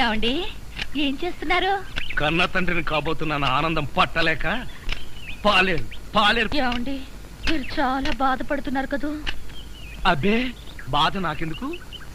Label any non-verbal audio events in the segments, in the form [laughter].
ఏమండి ఏం చేస్తున్నారు? కన్న తండ్రిని కాబోతున్న నా ఆనందం పట్టలేక పాలేరు పాలేరు. ఏమండి మీరు చాలా బాధపడుతున్నారు కదూ? అబ్బే బాధ నాకెందుకు?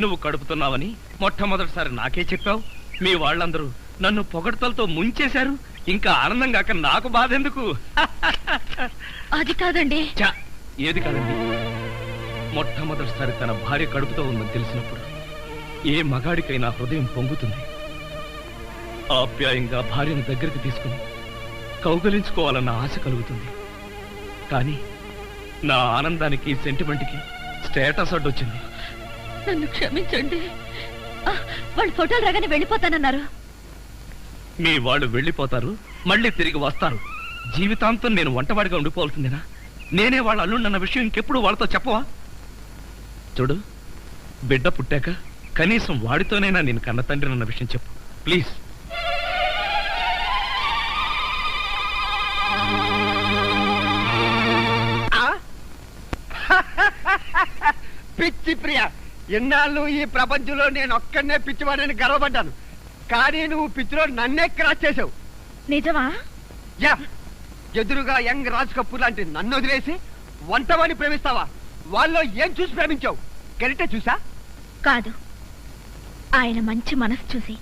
నువ్వు కడుపుతున్నావని మొట్టమొదటిసారి నాకే చెప్పావు. మీ వాళ్ళందరూ నన్ను పొగడ్తలతో ముంచేశారు. ఇంకా ఆనందం కాక నాకు బాధ ఎందుకు అది కాదండి. చ, ఏది కాదండి? మొట్టమొదటిసారి తన భార్య కడుపుతో ఉందని తెలిసినప్పుడు ఏ మగాడికైనా హృదయం పొంగుతుంది. ఆప్యాయంగా భార్యను దగ్గరికి తీసుకుని కౌగలించుకోవాలన్న ఆశ కలుగుతుంది. కానీ నా ఆనందానికి సెంటిమెంట్కి స్టేటస్ అడ్డొచ్చింది. నన్ను క్షమించండి. వాళ్ళ ఫోటోలు రాగానే వెళ్ళిపోతానన్నారు. మీ వాళ్ళు వెళ్ళిపోతారు మళ్ళీ తిరిగి వస్తారు. జీవితాంతం నేను వంటవాడిగా ఉండిపోవాల్సిందేనా? నేనే వాళ్ళ అల్లుండన్న విషయం ఇంకెప్పుడు వాళ్ళతో చెప్పవా? చూడు బిడ్డ పుట్టాక కనీసం వాడితోనైనా నేను కన్న తండ్రి అన్న విషయం చెప్పు. ప్లీజ్ పిచ్చి ప్రియ ఎన్నాళ్ళు ఈ ప్రపంచంలో నేను ఒక్కడనే పిచ్చివాడని గర్వపడ్డాను. కానీ నువ్వు పిచ్చిలో నన్నే క్రాస్ చేసావు నిజమా? యా. ఎదురుగా యంగ్ రాజ్ కపూర్ లాంటి నన్ను వదిలేసి వంటవాడిని ప్రేమిస్తావా? వాళ్ళలో ఏం చూసి ప్రేమించావు? కరెక్టే చూసా? కాదు. ఆయన మంచి మనసు చూసి.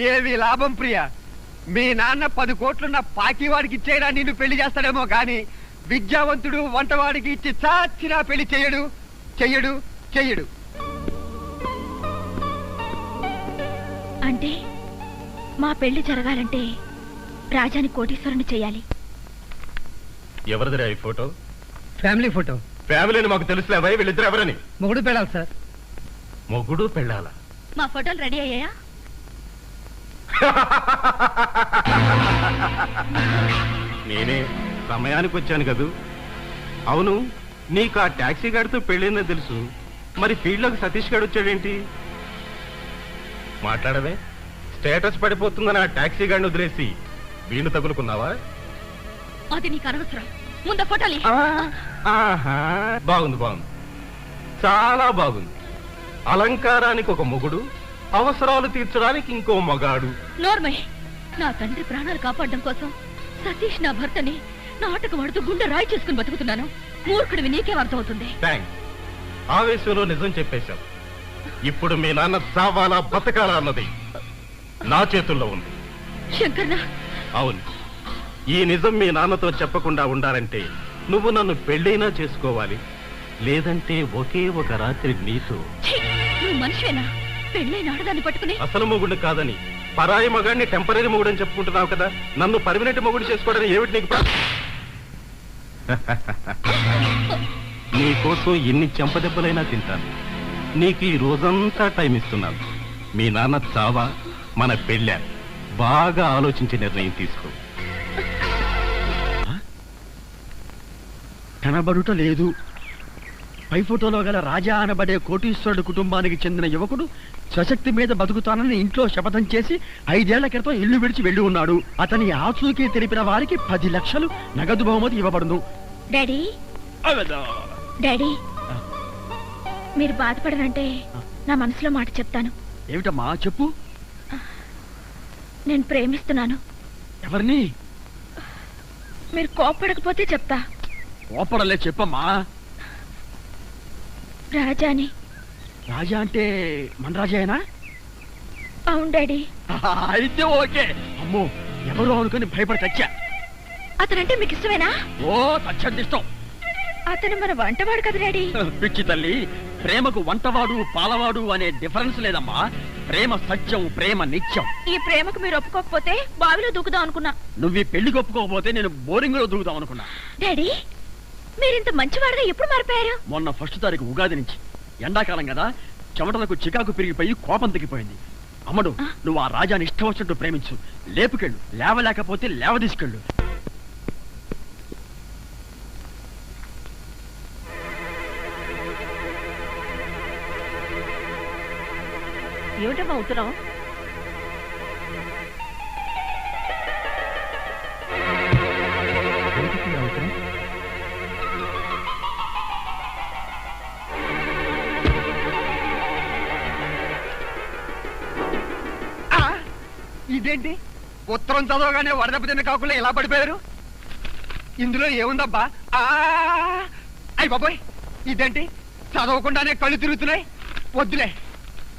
ఏవి లాభం ప్రియ? మీ నాన్న పది కోట్లున్న పాకివాడికి ఇచ్చేయడా నిన్ను పెళ్ళి చేస్తాడేమో గాని విద్యావంతుడు వంటవాడికి ఇచ్చి చాచినా పెళ్ళి చెయ్యడు చెయ్యడు చెయ్యడు. అంటే మా పెళ్ళి జరగాలంటే రాజాని కోటీశ్వరుని చేయాలి. ఎవరిదిరా ఈ ఫోటో? Family photo. ఫ్యామిలీని మాకు తెలుసులేవా? వీళ్ళిద్దరు ఎవరని? మొగుడు పెళ్ళాలి సార్. మొగుడు పెళ్ళాల? మా ఫోటోలు రెడీ అయ్యాయా? నేనే సమయానికి వచ్చాను కదూ. అవును నీకు ఆ టాక్సీ గాడితో పెళ్ళిందని తెలుసు. మరి ఫీల్డ్లోకి సతీష్ గారు వచ్చాడేంటి? మాట్లాడవే. స్టేటస్ పడిపోతుందని ఆ టాక్సీ గాడిని వదిలేసి వీణు తగులుకున్నావా? అది నీకు అనవసరం. ముందు ఫోటోలు. ఆహా బాగుంది బాగుంది. చాలా బాగుంది. అలంకారానికి ఒక మొగుడు అవసరాలు తీర్చడానికి ఇంకో మగాడు. నోర్మయ్ నా తండ్రి ప్రాణాలు కాపాడడం కోసం సతీష్ నా భర్తని నాటకం ఆడుతూ గుండె రాయి చేసుకుని బతుకుతున్నాను. మూర్ఖుడివి నీకేం అర్థమవుతుంది. థ్యాంక్స్ ఆవేశంలో నిజం చెప్పేశాం ఇప్పుడు మీ నాన్న చావాలా బతకాలా అన్నది నా చేతుల్లో ఉంది. అవును. ఈ నిజం మీ నాన్నతో చెప్పకుండా ఉండాలంటే నువ్వు నన్ను పెళ్ళైనా చేసుకోవాలి. లేదంటే ఒకే ఒక రాత్రి నీతో ఛీ! నువ్వు మనిషివేనా పెళ్ళైన ఆడదాన్ని పట్టుకుని? అసలు మొగుడు కాదని. పరాయి మగాడిని టెంపరీ మొగుడు అని చెప్పుకుంటున్నావు కదా? నన్ను పర్మనెంట్ మొగుడు చేసుకోవడానికి ఏమిటి నీకు ప్రా- [laughs] నీ కోసం ఎన్ని చెంపదెబ్బలైనా తింటాను. నీకు ఈ రోజంతా టైం ఇస్తున్నాను. మీ నాన్న చావా? మన పెళ్ళా? బాగా ఆలోచించి నిర్ణయం తీసుకో. కనబడుట లేదు. పై ఫోటోలో గల రాజా అనబడే కోటీశ్వరుడు కుటుంబానికి చెందిన యువకుడు స్వశక్తి మీద బతుకుతానని ఇంట్లో శపథం చేసి ఐదేళ్ళ క్రితం ఇల్లు విడిచి వెళ్ళి ఉన్నాడు. అతని ఆచూకీ తెలిపిన వారికి పది లక్షలు నగదు బహుమతి ఇవ్వబడును. డాడీ. డాడీ. మీరు బాధపడనంటే నా మనసులో మాట చెప్తాను. ఏమిటమ్మా? చెప్పు. నేను ప్రేమిస్తున్నాను. ఎవరిని? మీరు కోప్పడకపోతే చెప్తా. ఓపడలే చెప్పమ్మా. రాజాని. రాజా అంటే మన రాజాయేనా? అవును డాడీ. అయితే ఓకే. అమ్మో ఎవరు అనుకుని భయపడి చచ్చా. అతనంటే మీకు ఇష్టమేనా? ఓ తచ్చందిష్టం అతను మన వంటవాడు కదా డాడీ. పిచ్చి తల్లి ప్రేమకు వంటవాడు పాలవాడు అనే డిఫరెన్స్ లేదమ్మా. ప్రేమ సత్యం ప్రేమ నిత్యం. ఈ ప్రేమకు మీరు ఒప్పుకోకపోతే బావిలో దూకుదాం అనుకున్నా. నువ్వు ఈ పెళ్ళి ఒప్పుకోకపోతే నేను బోరింగ్లో దూకుదాం అనుకున్నా. డాడీ మీరింత మంచివాడుగా ఎప్పుడు మారిపోయారు? మొన్న ఫస్ట్ తారీఖు ఉగాది నుంచి. ఎండాకాలం కదా చెమటలకు చికాకు పెరిగిపోయి కోపం తగ్గిపోయింది అమ్మడు నువ్వు ఆ రాజాని ఇష్టం వచ్చినట్టు ప్రేమించు. లేపుకెళ్ళు లేవలేకపోతే లేవ తీసుకెళ్ళు ఏమిటమ్మా అవుతున్నావు ఇదేంటి? ఉత్తరం చదవగానే వడదెబ్బ తిన్న కాకుండా ఎలా పడిపోయారు? ఇందులో ఏముందబ్బా? ఆ, బాబోయ్! ఇదేంటి? చదవకుండానే కళ్ళు తిరుగుతున్నాయి. వద్దులే.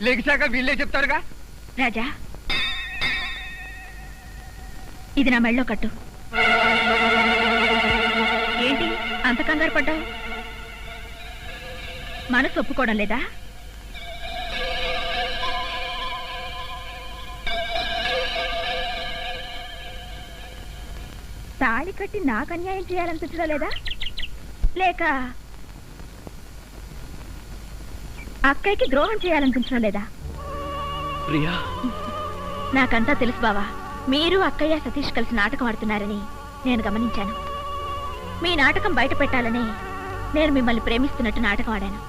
లెగిశాక వీళ్ళే చెప్తారుగా. రాజా ఇది నా మెళ్ళో కట్టు. ఏంటి? అంత కంగారు పడ్డావు? మనసు ఒప్పుకోవడం లేదా? తాళి కట్టి నాకు అన్యాయం చేయాలనిపించడం లేదా? లేక అక్కయ్యకి ద్రోహం చేయాలనిపించడం లేదా? ప్రియా. నాకంతా తెలుసు బావా. మీరు అక్కయ్య సతీష్ కలిసి నాటకం ఆడుతున్నారని నేను గమనించాను. మీ నాటకం బయట పెట్టాలని నేను మిమ్మల్ని ప్రేమిస్తున్నట్టు నాటకం ఆడాను.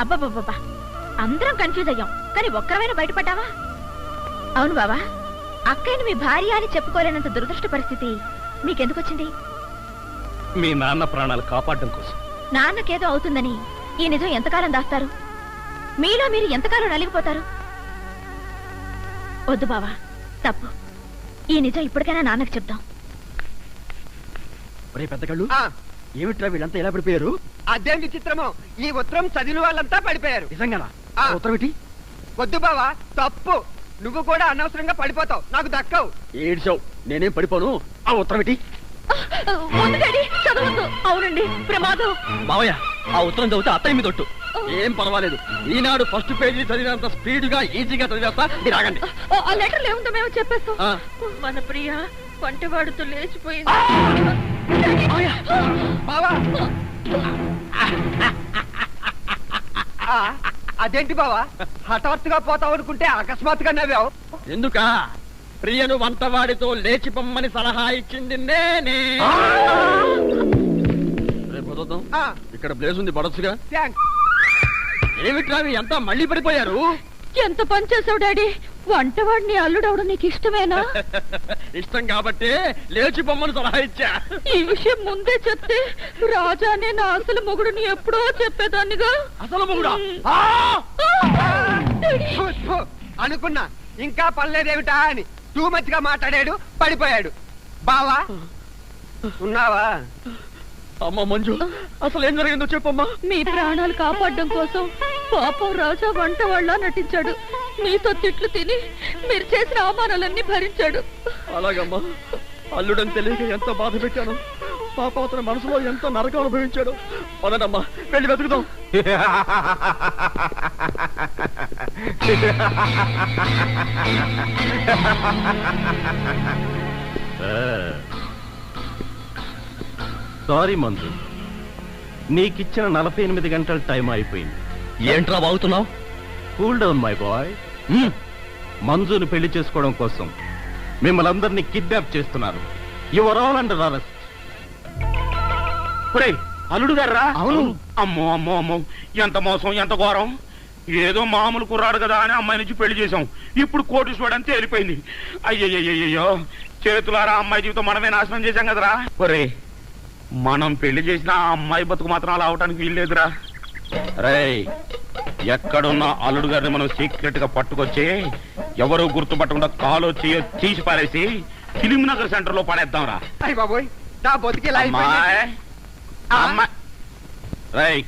అబ్బబ్బబ్బబ్బా. అందరం కన్ఫ్యూజ్ అయ్యాం. కానీ ఒక్కరమైనా బయటపడ్డావా అవును బావా. అక్కయ్యను మీ భార్య అని చెప్పుకోలేనంత దురదృష్ట పరిస్థితి మీకెందుకు వచ్చింది మీ నాన్న ప్రాణాలు కాపాడడం కోసం. నాన్నకేదో అవుతుందని ఈ నిజం ఎంతకాలం దాస్తారు? మీలో మీరు ఎంతకాలం నలిగిపోతారు? వద్దు బావా తప్పు. ఈ నిజం ఇప్పటికైనా నాన్నకు చెప్దాం. ఒరే పెద్ద కళ్ళు ఆ, ఏమిట్రా వీళ్ళంతా ఎలా పడిపోయారు? అదేం విచిత్రమో ఈ ఉత్తరం చదివిన వాళ్ళంతా పడిపోయారు. నిజంగానా? ఆ. ఉత్తరం వద్దు బావా తప్పు. నువ్వు కూడా అనవసరంగా పడిపోతావు. నాకు దక్కవు. ఏడ్చావు. నేనేం పడిపోను? ఆ ఉత్తరం చదవద్దు. అవునండి ప్రమాదం. బావయ్య ఆ ఉత్తరం చదివితే అత్తయ్య మీద ఒట్టు. ఏం పర్వాలేదు. ఈనాడు ఫస్ట్ పేజీ చదివినంత స్పీడ్గా ఈజీగా చదివేస్తా. మీరు ఆగండి. ఆ లెటర్ ఏముందో మేము చెప్పేస్తాం. మన ప్రియ వంటవాడుతో లేచిపోయింది. బావా ఆ, అదేంటి బావా? హఠాత్తుగా పోతావు అనుకుంటే అకస్మాత్తుగా నవ్వావు. ఎందుక? ప్రియను వంటవాడితో లేచి పొమ్మని సలహా ఇచ్చింది నేనే. రేపు. ఆ, ఇక్కడ ప్లేస్ ఉంది పడొచ్చుగా. థాంక్స్. ఏమిట్రా ఎంత మళ్ళీ పడిపోయారు? ఎంత పని చేసావు డాడీ? వంటవాడిని అల్లుడవడం నీకు ఇష్టమేనా? [laughs] ఇష్టం కాబట్టి లేచి పొమ్మని సలహా ఇచ్చా. ఈ విషయం ముందే చెప్తే రాజానే నా అసలు మొగుడుని ఎప్పుడో చెప్పేదాన్నిగా? అసలు మొగుడా? అనుకున్నా. ఇంకా పనిలేదేమిటా అని టూ మచ్గా మాట్లాడాడు పడిపోయాడు. బావా ఉన్నావా? అమ్మ మంజు అసలు ఏం జరిగిందో చెప్పమ్మా. మీ ప్రాణాలు కాపాడడం కోసం పాపం రాజా వంట వాళ్ళ నటించాడు. మీతో తిట్లు తిని మీరు చేసిన అవమానాలన్నీ భరించాడు. అలాగమ్మా. అల్లుడని తెలియక ఎంత బాధ పెట్టాను. పాప అతని మనసులో ఎంత నరకం అనుభవించాడు. పదనమ్మా వెళ్ళి వెతుకుదాం. సారీ మంజు నీకిచ్చిన నలభై ఎనిమిది గంటల టైం అయిపోయింది. ఏంట్రా బాగుతున్నావు? Cool down my boy. మంజుని పెళ్ళి చేసుకోవడం కోసం మిమ్మల్ని అందరినీ కిడ్నాప్ చేస్తున్నారు యువర్ ఆల్ అండర్ అరెస్ట్ అల్లుడు గారా అవును. అమ్మో అమ్మో అమ్మో. ఎంత మోసం ఎంత ఘోరం. ఏదో మామూలు కుర్రాడు కదా అని అమ్మాయి నుంచి పెళ్ళి చేశాం. ఇప్పుడు కోటీశ్వరుడు అని తేలిపోయింది. అయ్యయ్యో చేతులారా అమ్మాయి జీవితం మనమే నాశనం చేశాం కదరా. ఒరే మనం పెళ్ళి చేసిన ఆ అమ్మాయి బతుకు మాత్రం అలా అవటానికి వీల్లేదురా. రేయ్ ఎక్కడున్న అల్లుడు గారిని మనం సీక్రెట్గా పట్టుకొచ్చి ఎవరు గుర్తుపట్టకుండా కాలో చేయో తీసి పారేసి ఫిలిం నగర్ సెంటర్లో పడేద్దాం రా అయ్య బాబోయ్ నా బతికి రేయ్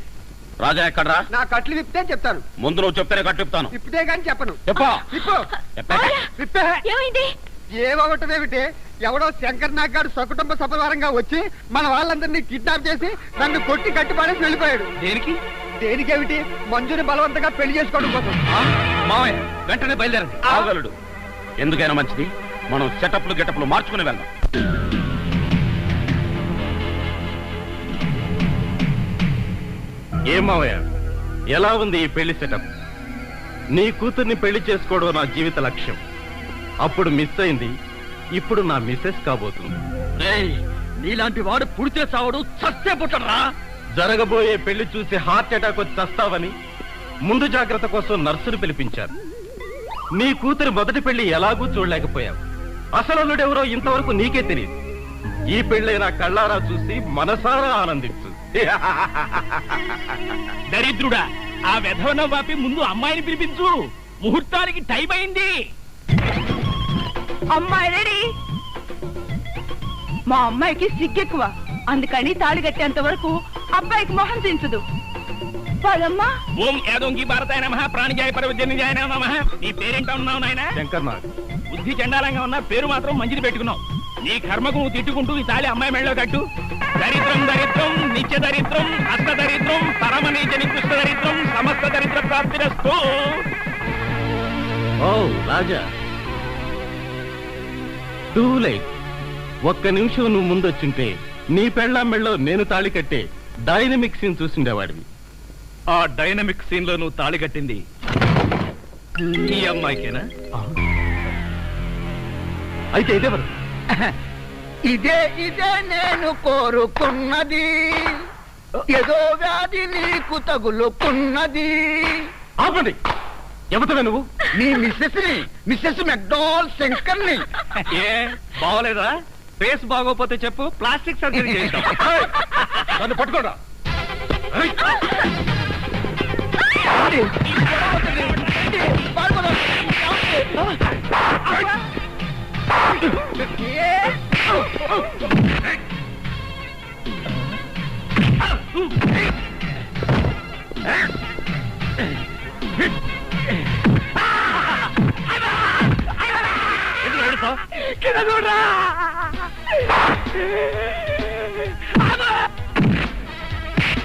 రాజా ఎక్కడ్రా? నా కట్లు విప్పితే చెప్తాను. ముందు నువ్వు చెప్తేనే కట్టిస్తాను విప్పితే గాని చెప్పను. ఏమైంది? ఏమవటమేమిటి ఎవడో శంకర్ నాగ్ గారు సకుటుంబ సపరివారంగా వచ్చి మన వాళ్ళందరినీ కిడ్నాప్ చేసి నన్ను కొట్టి కట్టి పడేసి వెళ్ళిపోయాడు. దేనికి? దేనికేమిటి మంజుని బలవంతంగా పెళ్ళి చేసుకోవడం కోసం. ఆ? మావయ్య వెంటనే బయలుదేరండి. ఆగలడు. ఎందుకైనా మంచిది? మనం సెటప్లు గెటప్లు మార్చుకుని వెళ్దాం. ఏం మావయ్య? ఎలా ఉంది ఈ పెళ్ళి సెటప్? నీ కూతుర్ని పెళ్ళి చేసుకోవడం నా జీవిత లక్ష్యం. అప్పుడు మిస్ అయింది. ఇప్పుడు నా మిస్సెస్ కాబోతుంది. రేయ్ నీలాంటి వాడు పుడితే చావడు చస్తే పుట్టరా జరగబోయే పెళ్ళి చూసి హార్ట్ అటాక్ వచ్చి చస్తావని ముందు జాగ్రత్త కోసం నర్సును పిలిపించారు. నీ కూతురి మొదటి పెళ్ళి ఎలాగూ చూడలేకపోయావు. అసలు ఎవరో ఇంతవరకు నీకే తెలియదు. ఈ పెళ్ళైనా కళ్ళారా చూసి మనసారా ఆనందించు. [laughs] దరిద్రుడా ఆ వెధవన వాపి ముందు అమ్మాయిని పిలిపించు. ముహూర్తానికి టైం అయింది. అమ్మాయి రెడీ? మా అమ్మాయికి సిగ్గెక్కువ. అందుకని తాళి కట్టేంత వరకు అబ్బాయికి మొహం దించదు పదమ్మా ఓం యాదోంగి భారతాయ నమ ప్రాణిజాయ పరవజన్యాయ నమ. నీ పేరేంటా ఉన్నావు నాయన? శంకర్ నాగ్ బుద్ధి చండాలంగా ఉన్నా పేరు మాత్రం మంచిది పెట్టుకున్నావు. నీ కర్మకు నువ్వు తిట్టుకుంటూ ఈ తాళి అమ్మాయి మెళ్ళలో కట్టు. దరిద్రం దరిద్రం నిత్య దరిద్రం అష్ట దరిద్రం పరమ నీచ నికృష్ట దరిద్రం సమస్త దరిద్ర ప్రాప్తిరస్తు ఓ రాజా. Two light. ఒక్క నిమిషం నువ్వు ముందొచ్చుంటే నీ పెళ్ళాం మెళ్ళో నేను తాళి కట్టే డైనమిక్ సీన్ చూసిండేవాడివి. ఆ డైనమిక్ సీన్లో నువ్వు తాళి కట్టింది ఈ అమ్మాయికేనా? అయితే ఇదే మరి ఇదే ఇదే నేను కోరుకున్నది. ఏదో వ్యాధి నీకు తగులుకున్నది. ఆపండి. ఎవతవే నువ్వు? నీ మిస్సెస్ని మిస్సెస్ మెక్డాల్ శంకర్ని ఏ బాగోలేదా? ఫేస్ బాగోపోతే చెప్పు ప్లాస్టిక్ సర్జరీ చేద్దాం నన్ను పట్టుకోడా కింద చూడరా.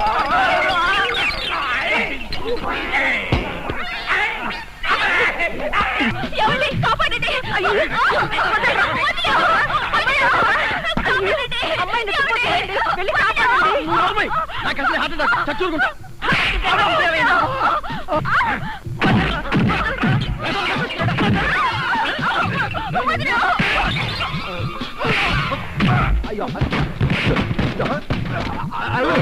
వదలరా. వదిలేయ్. అయ్యో.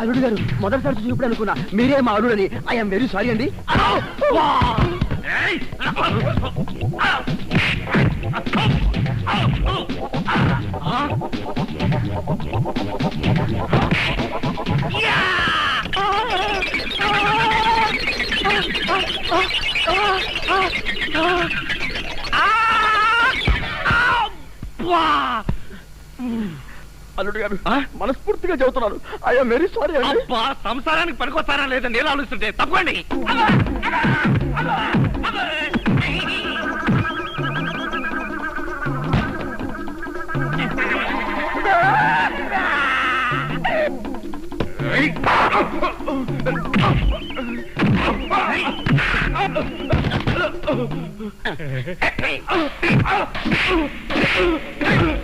అల్లుడు గారు మొదటిసారి చూపుడు అనుకున్నా మీరే మా అల్లుడని ఐఎమ్ వెరీ సారీ అండి అల్లుడు గారు మనస్ఫూర్తిగా చెబుతున్నాను. ఐఎమ్ వెరీ సారీ అండి. అబ్బా సంసారానికి పనికొస్తారా లేదా నేను ఆలోచిస్తుంటే? తప్పండి వెరీ [laughs] [laughs]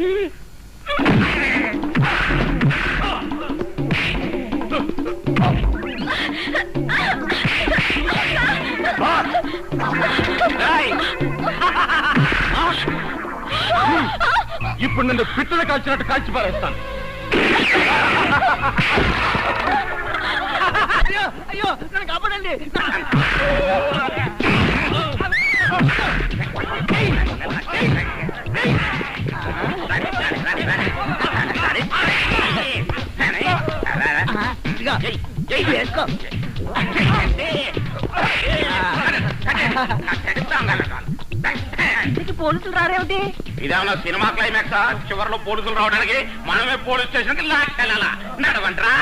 Mm-hmm. ఇప్పుడు నన్ను పిట్టలు కాల్చినట్టు కాల్చి పారేస్తాను అయ్యో అయ్యో నన్ను కాపాడండి వేసుకో ఇంటికి పోలీసులు రారేమిటి ఇదేమన్నా సినిమా క్లైమాక్స్ చివరిలో పోలీసులు రావడానికి మనమే పోలీస్ స్టేషన్కి లాక్కెళ్ళాలా నడవంట్రా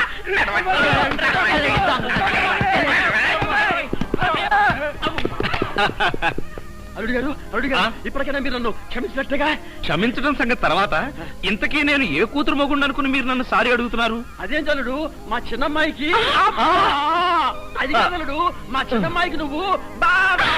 అల్లుడు గారు అల్లుడు గారు ఇప్పటికైనా మీరు నన్ను క్షమించినట్టుగా క్షమించడం సంగతి తర్వాత ఇంతకీ నేను ఏ కూతురు మొగుండు అనుకుని మీరు నన్ను సారీ అడుగుతున్నారు? అదేం చల్లుడు మా చిన్నమ్మాయికి అది కాదలుడు మా చిన్నమ్మాయికి నువ్వు బాగా